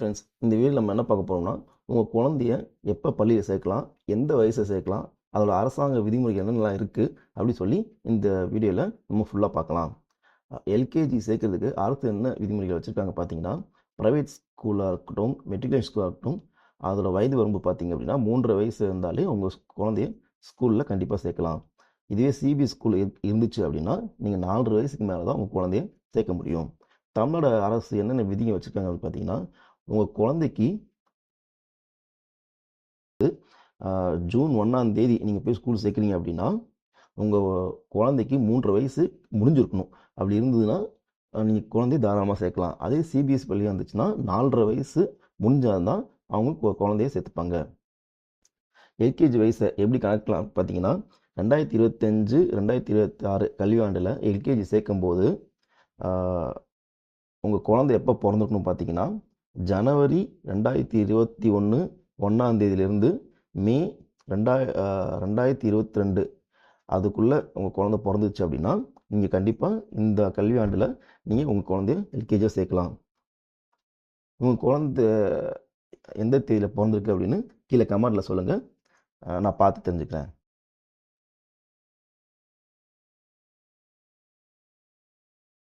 Friends இந்த video நம்ம என்ன பார்க்க போகிறோம்னா உங்கள் குழந்தைய எப்போ பள்ளியில் சேர்க்கலாம் எந்த வயசில் சேர்க்கலாம் அதோட அரசாங்க விதிமுறைகள் என்னென்னலாம் இருக்குது அப்படி சொல்லி இந்த வீடியோவில் நம்ம ஃபுல்லாக பார்க்கலாம். எல்கேஜி சேர்க்கறதுக்கு அரசு என்ன விதிமுறைகள் வச்சுருக்காங்க பார்த்தீங்கன்னா ப்ரைவேட் ஸ்கூலாக இருக்கட்டும் மெட்ரிகுலேஷன் ஸ்கூலாக இருக்கட்டும் அதோட வயது வரம்பு பார்த்தீங்க அப்படின்னா மூன்றரை வயசு இருந்தாலே உங்கள் குழந்தைய ஸ்கூலில் கண்டிப்பாக சேர்க்கலாம். இதுவே சிபி ஸ்கூல் இருந்துச்சு அப்படின்னா நீங்கள் நாலரை வயசுக்கு மேலே தான் உங்கள் குழந்தைய சேர்க்க முடியும். தமிழ்நாடு அரசு என்னென்ன விதிங்க வச்சுருக்காங்க அப்படின்னு பார்த்தீங்கன்னா உங்கள் குழந்தைக்கு ஜூன் ஒன்றாம் தேதி நீங்கள் போய் ஸ்கூல் சேர்க்குறீங்க அப்படின்னா உங்கள் குழந்தைக்கு மூன்றரை வயசு முடிஞ்சிருக்கணும். அப்படி இருந்ததுன்னா நீங்கள் குழந்தைய தாராளமாக சேர்க்கலாம். அதே சிபிஎஸ் பள்ளியாக இருந்துச்சுன்னா நாலரை வயசு முடிஞ்சால் தான் அவங்க கு- குழந்தைய சேர்த்துப்பாங்க. எல்கேஜி வயசை எப்படி கணக்கலாம் பார்த்தீங்கன்னா ரெண்டாயிரத்தி இருபத்தஞ்சு ரெண்டாயிரத்தி இருபத்தி ஆறு கல்வியாண்டில் எல்கேஜி சேர்க்கும்போது உங்கள் குழந்தை எப்போ பிறந்திருக்கணும் பார்த்தீங்கன்னா ஜனவரி ரெண்டாயிரத்தி இருபத்தி ஒன்று ஒன்றாந்தேதியிலேருந்து மே ரெண்டாய ரெண்டாயிரத்தி இருபத்தி ரெண்டு. அதுக்குள்ளே உங்கள் குழந்தை பிறந்துச்சு அப்படின்னா நீங்கள் கண்டிப்பாக இந்த கல்வியாண்டில் நீங்கள் உங்கள் குழந்தைய எல்கேஜியாக சேர்க்கலாம். உங்கள் குழந்தை எந்த தேதியில் பிறந்திருக்கு அப்படின்னு கீழே கமெண்டில் சொல்லுங்கள் நான் பார்த்து தெரிஞ்சுக்கிறேன்.